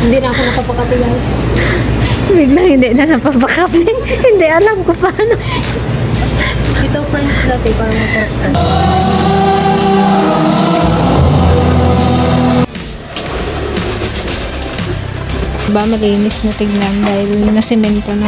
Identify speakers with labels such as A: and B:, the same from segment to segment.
A: Hindi na ako napapakapi guys.
B: Biglang hindi na napapakapi. hindi alam ko paano.
A: Ito friends dati para masarap ka.
B: Ba malinis na tignan dahil nasemento na.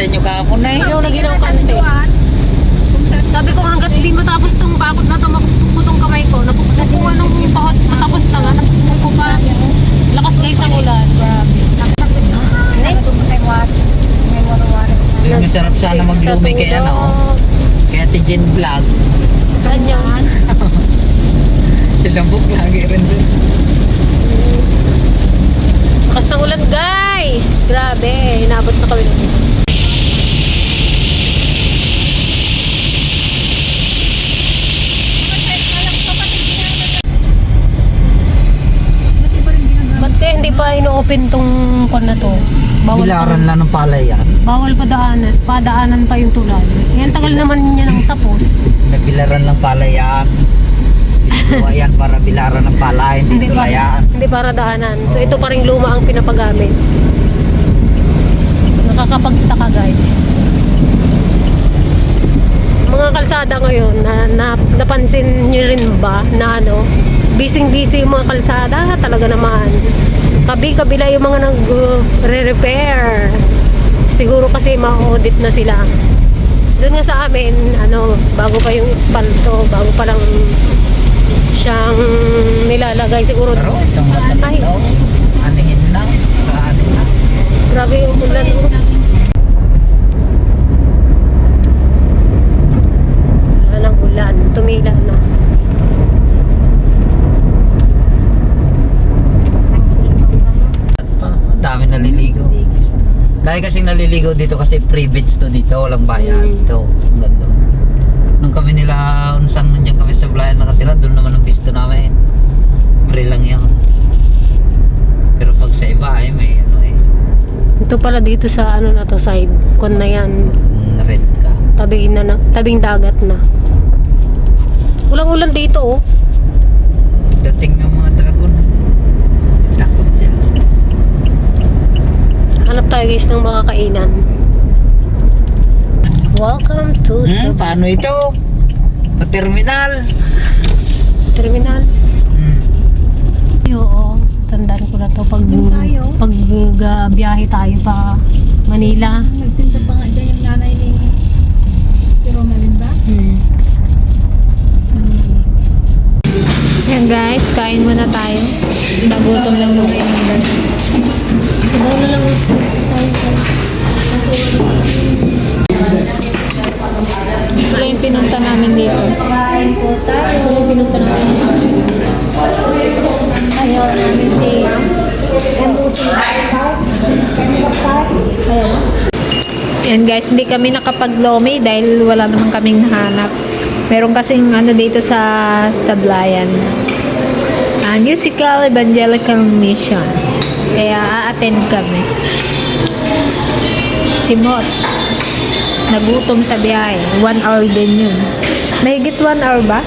C: Sa inyo kahapon na eh.
A: Yung naginaw kante. Sabi ko hanggat hindi matapos tong bakot na to, mapupupo tong kamay ko. Napupupuan nung bakot matapos na nga, napupupo pa. Lakas guys ng ulan. Grabe.
C: Yung masarap sana maglumay kay ano. Kaya Tijen Vlog.
A: Ganyan.
C: Silang book lagi rin dun.
A: Lakas ng ulan guys. Grabe. Inabot na kami ng pa ino-open tong kon na to? Bawal
C: Bilaran lang ng palayan.
A: bawal pa daanan. Padaanan pa yung tulad. Yan tagal naman niya nang tapos.
C: Nagbilaran ng palayan. Binuwa yan para bilaran ng pala, hindi
A: pa,
C: tulayan.
A: hindi para daanan. So ito pa rin luma ang pinapagamit. Nakakapagtaka guys. Mga kalsada ngayon, na, na, napansin nyo rin ba na ano, busy-busy yung mga kalsada, talaga naman. Kabi-kabila yung mga nag-re-repair. Siguro kasi ma-audit na sila. Doon nga sa amin, ano, bago pa yung espalto, bago pa lang siyang nilalagay siguro.
C: Pero itong
A: Ay.
C: masalit daw. Anihin na. Kaanin na.
A: Grabe yung ulan. oh. Wala ng ulan. Tumila na.
C: At pa, ang dami naliligo. Dahil kasing naliligo dito kasi beach to dito, walang bayad.
A: Mm.
C: Ito, ang ganda. Nung kami nila, unsang nandiyan kami sa Blayan nakatira, doon naman ang pisto namin. Free lang yun. Pero pag sa iba ay may ano eh,
A: Ito pala dito sa ano na to side. Kon na yan.
C: mm, rent ka.
A: Tabing na, na tabing dagat na. Ulang ulan dito oh.
C: Dating ng mga
A: Hanap tayo guys ng mga kainan. Welcome to
C: Hmm,
A: Cebu
C: paano ito? Pa-terminal.
A: Terminal.
C: Hmm.
A: Oo, tandaan ko na to pag pag uh, biyahe tayo pa Manila.
B: Nagtinda pa nga dyan yung nanay ni Pero Malin ba?
A: Hmm.
B: Yan guys, kain muna tayo. Nagutom lang muna yung.
A: Sabaw na lang
B: Ito yung pinunta namin dito.
A: Kain po tayo. Pinunta natin. Ayaw namin si Ayaw.
B: Yan guys, hindi kami nakapag-lomi dahil wala naman kaming nahanap. Meron kasing ano dito sa Sablayan. Ah, musical Evangelical Mission. Kaya a-attend kami. Si Mot. Nagutom sa biyahe. One hour din yun. Mahigit one hour ba?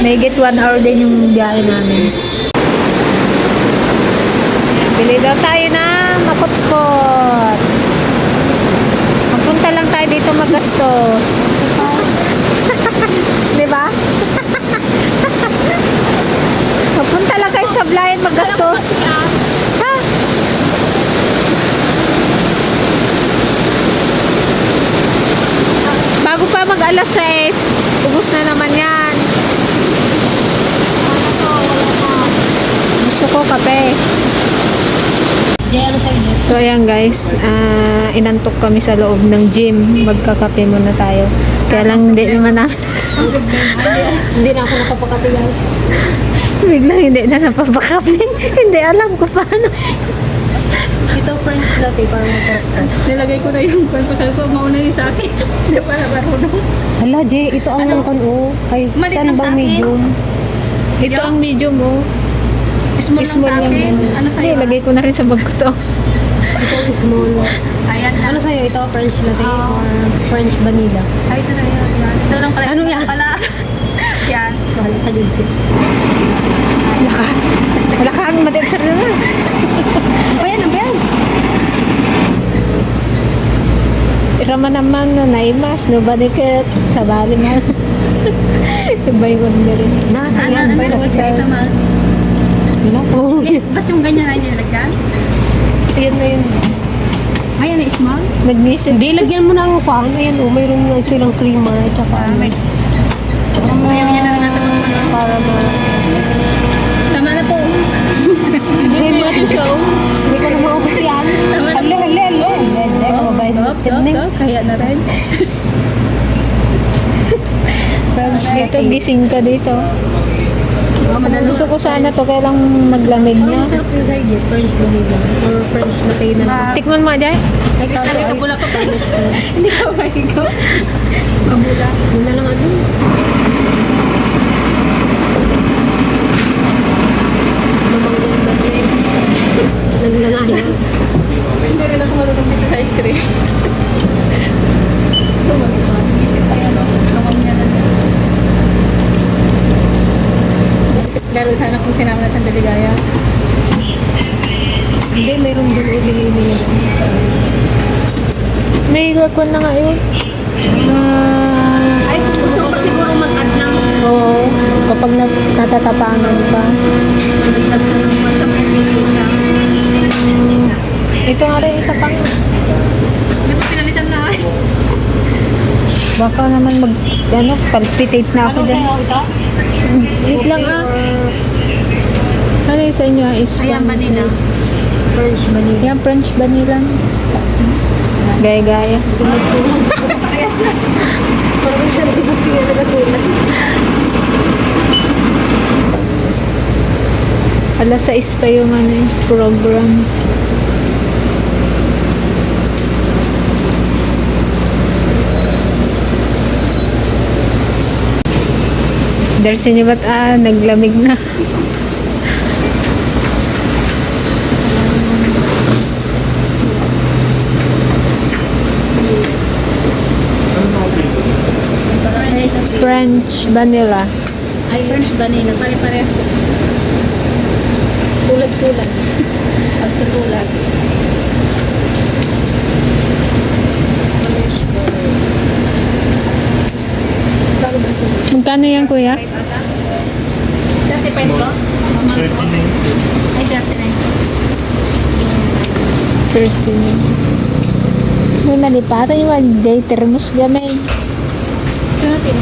B: Mahigit one hour din yung biyahe namin. Bili daw tayo na maputpot. Magpunta lang tayo dito magastos. Di ba? Magpunta lang kayo sa Blayan magastos. Ha? Bago pa mag alas 6, ubus na naman yan. Gusto ko kape. So ayan guys, ah, inantok kami sa loob ng gym. Magkakape muna tayo. Kaya lang hindi naman na
A: Hindi na ako nakapakape, guys.
B: Biglang hindi na napapakape. hindi alam ko paano.
A: Ito, French latte, parang masarap to.
D: Nilagay ko na yung kwan ko. Sabi ko, mauna yun sa akin. Hindi pa nabarunong.
A: Hala, Jay, ito ang ano? kan, oh. Ay,
D: Maliit
A: saan
D: lang
A: ba
D: sa akin.
A: medium?
B: Ito ang medium oh.
D: Small,
B: Small
D: lang sa akin. Ano
B: Hindi,
D: sa'yo?
B: lagay ko na rin sa bag ko to.
A: Ito ang small.
D: Ayan lang.
A: Ano sa'yo? Ito, French latte
D: Ah.
A: or French vanilla?
D: Ay, ito na yun. Yan. Ito lang pala.
A: Ano yan?
D: Pala. yan.
A: Mahal ka din.
B: Wala ka ang matensar na nga.
A: Ano ba yan? Ano ba yan?
B: Rama naman no naimas, nobody cut. Sa bali man. Iba yung
D: Ano,
A: yan.
D: ano,
A: Ba
D: ano,
A: isa?
D: isa naman.
A: Naku.
D: Eh, ba't yung ganyan na nilagyan?
A: Yan na yun.
D: Ayan, na small.
B: Nag-message.
A: Hindi, lagyan mo ng kwan. Ayan, oh. Mayroon nga silang creamer at saka
D: Ah,
A: ano.
D: may... Mamaya niya na lang natin mag- ano.
A: Para ma...
D: Tama na po.
A: Hindi mo ito show. Hindi ko na maubos yan.
D: Tama na
A: hala. Hala, mabait na
D: Stop, stop, stop. Kaya na rin.
B: Dito, gising ka dito.
D: Oh.
B: Gusto ko sana to, kaya lang maglamig na.
D: Ah,
B: Tikman mo, Jai.
A: Ay, kaso
D: Hindi ka
A: ice.
D: pula pa Hindi ka ba ikaw? Mabula.
A: Yun na lang ano. Mamanggan ba niya eh. Naglangayan.
D: Hindi rin ako marunong dito sa ice cream. Na. Laro sana kung sinama na sa Deligaya.
A: Hindi, mayroon din uli nila.
B: May gagawin na nga yun. Ah,
D: Ay, gusto ko pa siguro mag-add ng
B: Oo, kapag nat natatapangan pa.
D: dagdag na yung sa isa.
B: Ito nga rin, isa pang.
D: Ko pinalitan na ay.
B: Baka naman mag, ano, palpitate na ako dyan.
A: ito?
B: Wait lang ah. Ano yung sa inyo ah? Is
D: Ayan, vanilla.
A: French vanilla.
B: Yan, French vanilla. Gaya-gaya.
A: Parang sa di ba siya nagatulan?
B: Alas 6 pa yung ano, eh, program. Darcy niyo ba't ah, naglamig na? French vanilla.
D: Ay, French vanilla. Pare-pareho.
A: Tulad-tulad.
D: Pagtutulad.
B: Magkano yan, kuya?
D: 35 ko? Small ko? Ay, 39.
B: 13. May nalipatan yung mga J thermos gamay.
D: Ito natin.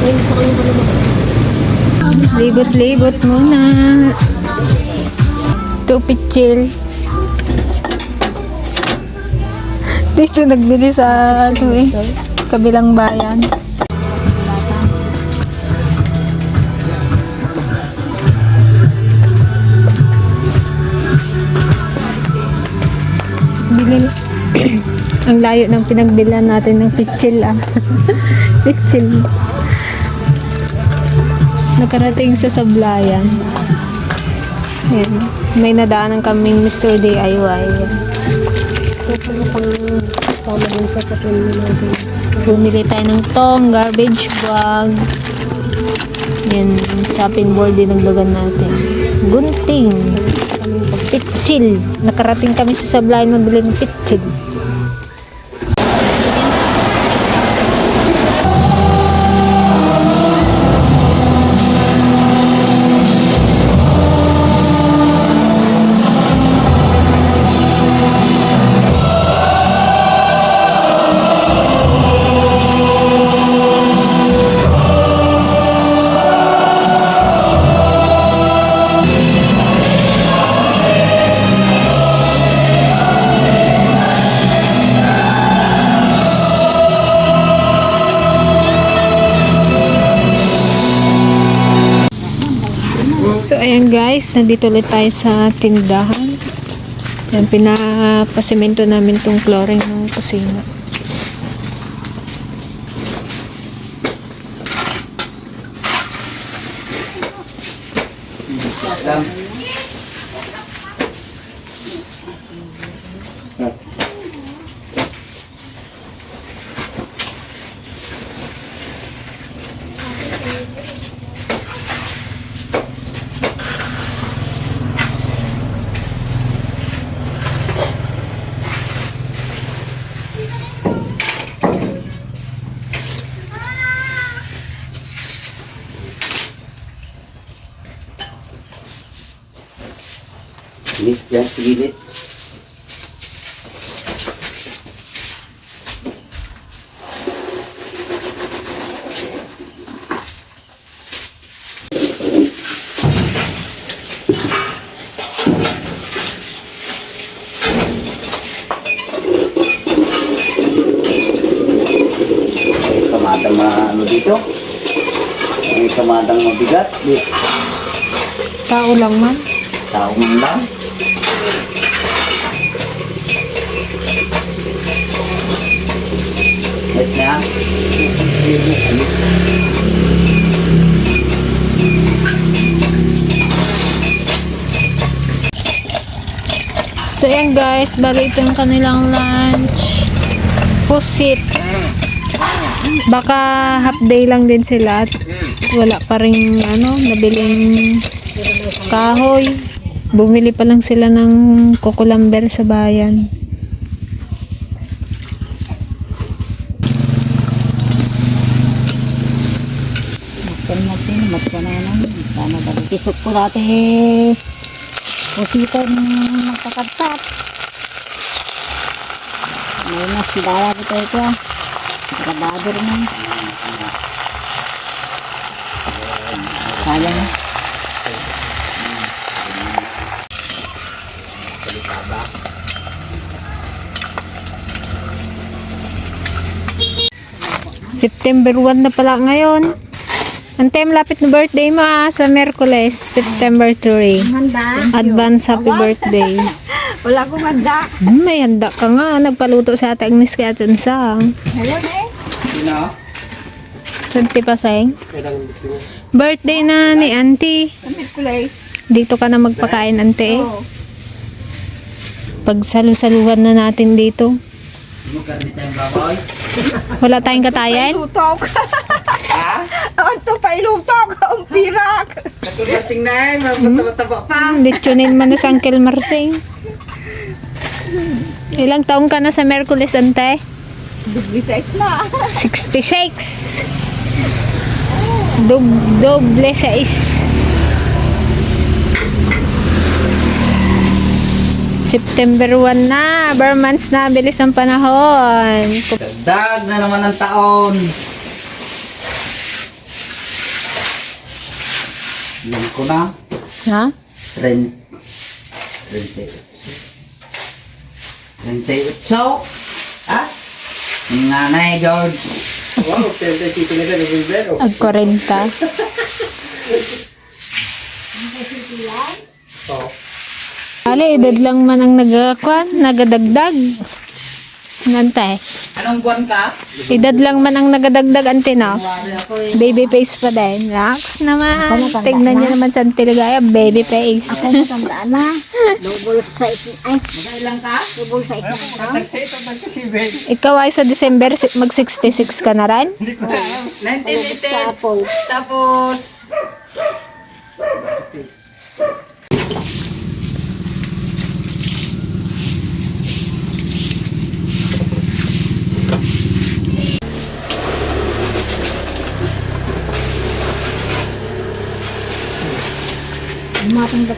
A: Ay, gusto ko yung.
B: Libot-libot muna. Tupit chill. Dito nagbili sa ano eh, kabilang bayan. Bili ang layo ng pinagbilan natin ng pitchil ah. pitchil. Nakarating sa Sablayan. Yan. May nadaanan kaming Mr. DIY.
A: Pala pang kasama din sa patuloy natin.
B: Bumili tayo ng tong, garbage bag. Yan, chopping board din nagdagan natin. Gunting. Pitsil. Nakarating kami sa Sablayan mabili ng pitsil. Nandito ulit tayo sa tindahan. Yan, pinapasemento namin tong flooring ng kusina.
C: Sige, yan, sige. May kamadang ma- ano dito? May kamadang mabigat. Di,
B: Tao lang man.
C: tao man lang. Yes na yan.
B: So ayan guys, bali ito yung kanilang lunch. Pusit. Baka half day lang din sila at wala pa rin ano, nabiling kahoy. Bumili pa lang sila ng kukulamber sa bayan.
E: Maskan natin, maskananan. Sana dati kisok ko dati. Pusitan magkakatap. May mas sidaya ko tayo ko. Nakadader na. Sayang.
B: September 1 na pala ngayon. Ante, malapit na birthday mo ah, sa Merkules, September 3.
E: Handa.
B: Advance happy birthday.
E: Wala akong handa.
B: Hmm, may handa ka nga. Nagpaluto sa ate Agnes kaya dun sa
E: Ngayon eh.
B: 20 pa sayang. Birthday na ni auntie.
E: Kamit ko lang.
B: Dito ka na magpakain, ante.
E: Oo.
B: Pagsalu-saluhan na natin dito. Wala tayong katayan.
E: Lutok. Ang to pa ilutok. Ang pirak.
C: Natulasing na eh, mataba pa.
B: Lechonin man na sa Uncle Marsing. Ilang taong ka na sa Merkules, ante?
E: Size na.
B: 66. Dub doble size. September 1 na. Bar months na. Bilis ang panahon.
C: Dagdag na naman ang taon. Alam ko na.
B: Ha?
C: Trent. 38. 38. Ah? Nanay George.
B: Ag 40. Ali, edad lang man ang nagakwan, nagadagdag. Nantay.
C: Anong buwan ka?
B: Edad lang man ang nagadagdag ante no? Baby face pa din. Relax naman. Tignan niyo naman sa Antiligaya, baby face.
E: Tandaan na. Double size. Ay. Ilang ka? Double size na.
B: Ikaw ay sa December si- mag 66 ka na rin?
C: 1918.
E: Tapos.
C: Tapos.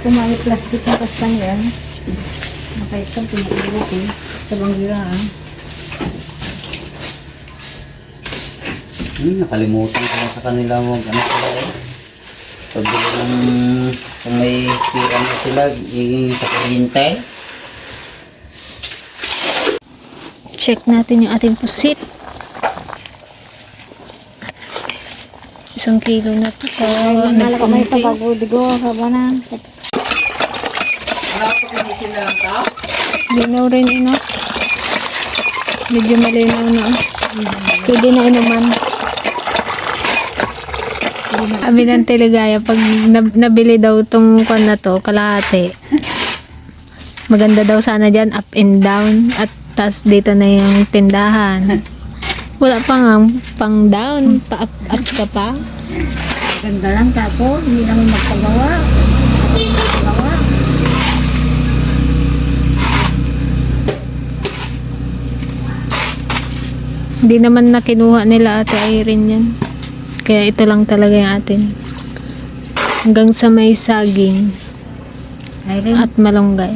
E: Ka kumain plastic na kastang yan. Makaitang pinag-iwag eh. Sa banggira ah.
C: Hmm, nakalimutan ko na sa kanila mag ano sila eh. Pag ng kung may pira na sila, hingin sa kuryente.
B: Check natin yung ating pusit. Isang kilo na to.
E: Ay, ka may sa bago, digo, haba na.
B: Linaw rin ino. Medyo malinaw na. oh. Pwede na inuman. Sabi ng teligaya, pag nab- nabili daw tong kwan na to, kalahati. Maganda daw sana dyan, up and down. At tas dito na yung tindahan. Wala pa nga, pang down, pa up, up ka pa.
E: Ganda lang tapo, hindi naman. Magpagawa.
B: Hindi naman na kinuha nila ate Irene yan. Kaya ito lang talaga yung atin. Hanggang sa may saging
E: rin.
B: at malunggay.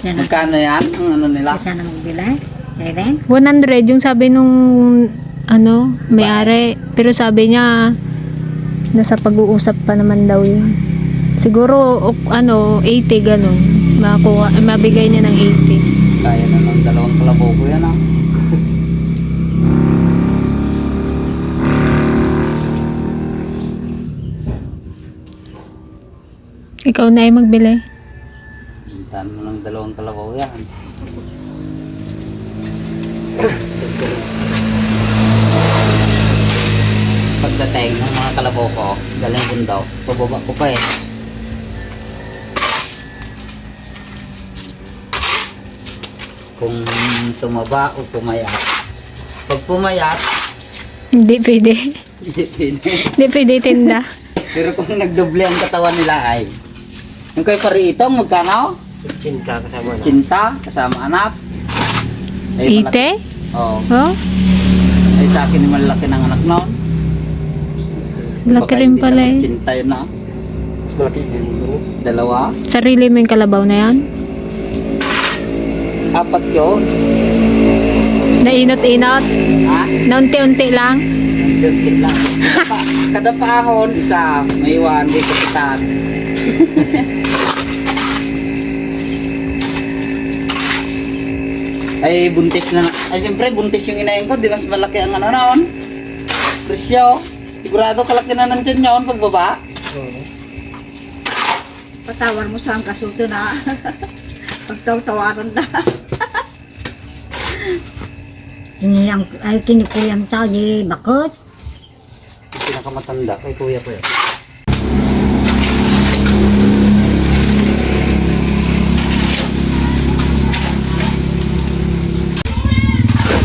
E: Siya na,
C: Magkano yan? Ang ano nila?
E: siya na magbila. Ay, rin.
B: 100 yung sabi nung ano, may-ari. Pero sabi niya nasa pag-uusap pa naman daw yun. Siguro o- ano, 80 ganun. Makuha, mabigay niya ng 80.
C: Kaya na ng dalawang kalabaw ko yan ah.
B: Ikaw na ay magbili.
C: Hintahan mo ng dalawang kalabaw yan. Pagdating ng mga kalabaw ko, galing bundaw, pababa ko pa eh. Kung tumaba o pumayat. Pag pumayat,
B: Hindi pwede.
C: hindi pwede.
B: Hindi pwede tinda.
C: Pero kung nagdoble ang katawan nila ay, yung kay Paritong, magkano?
F: Cinta kasama na.
C: Cinta, kasama anak. Ay,
B: 80?
C: Oo.
B: Oh,
C: Ay sa akin malaki ng anak noon.
B: laki rin pala
C: naman
B: eh.
C: Cinta yun na.
F: Malaki din.
C: Dalawa.
B: Sarili mo yung kalabaw na yan?
C: Apat yun.
B: Nainot-inot?
C: Ha?
B: Naunti-unti lang?
C: Dirty lang. Kada paahon, isa. May iwan, di kapitan. Ay, buntis na. Ay, siyempre, buntis yung inayin ko. Di mas malaki ang ano noon. Presyo. Sigurado kalaki na nandyan yun pagbaba.
E: Patawar mo sa ang kasuto na. Pagtaw-tawaran na. Kiniyang, ay kinikuyang tao, di bakot.
C: Pinakamatanda kay kuya ko yun.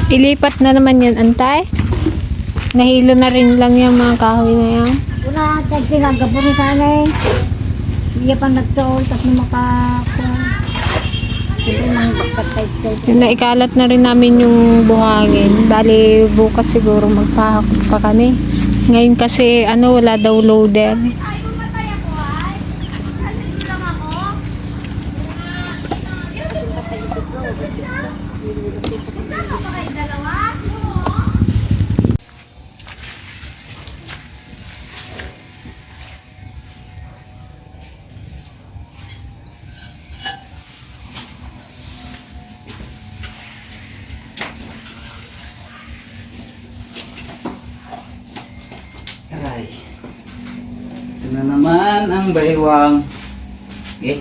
B: Ilipat na naman yan, antay. Nahilo na rin lang yung mga kahoy na yan.
E: Una, tag pinagabo ni sana eh. Hindi pa nagtuol, tapos na makakuha. Siyempre nang bakatay ko.
B: Naikalat na rin namin yung buhangin. Bali, bukas siguro magpahakot pa kami. Ngayon kasi, ano, wala daw loader.
C: Aray. Ito na naman ang baywang. Eh.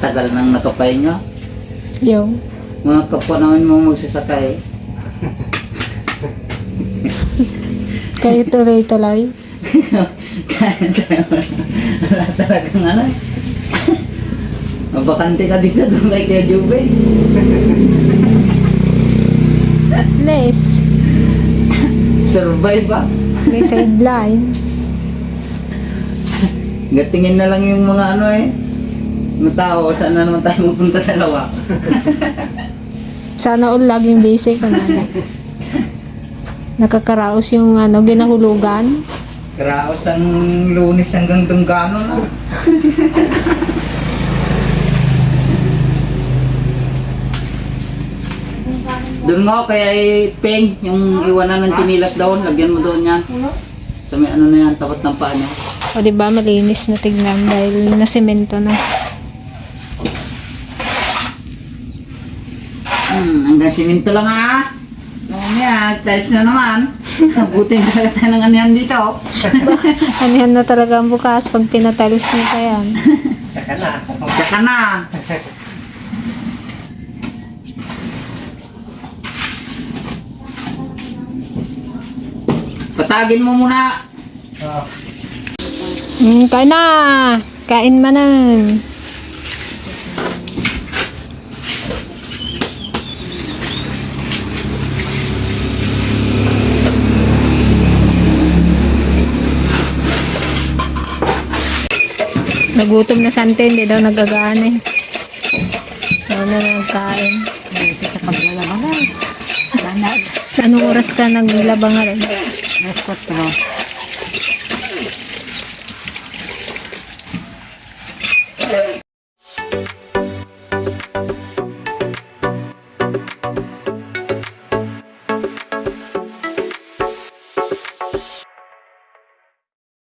C: Tagal nang nakapay nyo.
B: Yo.
C: Mga kapwa naman mo magsasakay.
B: Kayo tuloy-tuloy.
C: Wala talagang ano. Mabakante ka dito doon kay Kuya Jube.
B: At least,
C: Survive ba?
B: may sideline.
C: Gatingin na lang yung mga ano eh. Mga tao, saan na naman tayo magpunta dalawa?
B: Sana all laging busy ka na. Nakakaraos yung ano, ginahulugan.
C: Karaos ang lunis hanggang tunggano na. Doon nga ako kaya Peng, yung iwanan ng chinilas doon, lagyan mo doon yan. Sa may ano na yan, tapat ng paa niya.
B: O di ba malinis na tignan dahil nasemento na.
C: Hmm, hanggang siminto lang ha. Mamaya, tiles na naman. Buti na talaga tayo ng anihan dito.
B: Anihan na talaga ang bukas pag pinatiles mo pa yan.
F: Saka na.
C: Saka na. Patagin mo muna.
B: Mm, kain na! Kain manan! Nagutom na sante, hindi daw nagagaan eh. Daw na nagkain.
E: Sa paglalabangan.
B: Anong oras ka naglabang nga rin?
E: alas 4.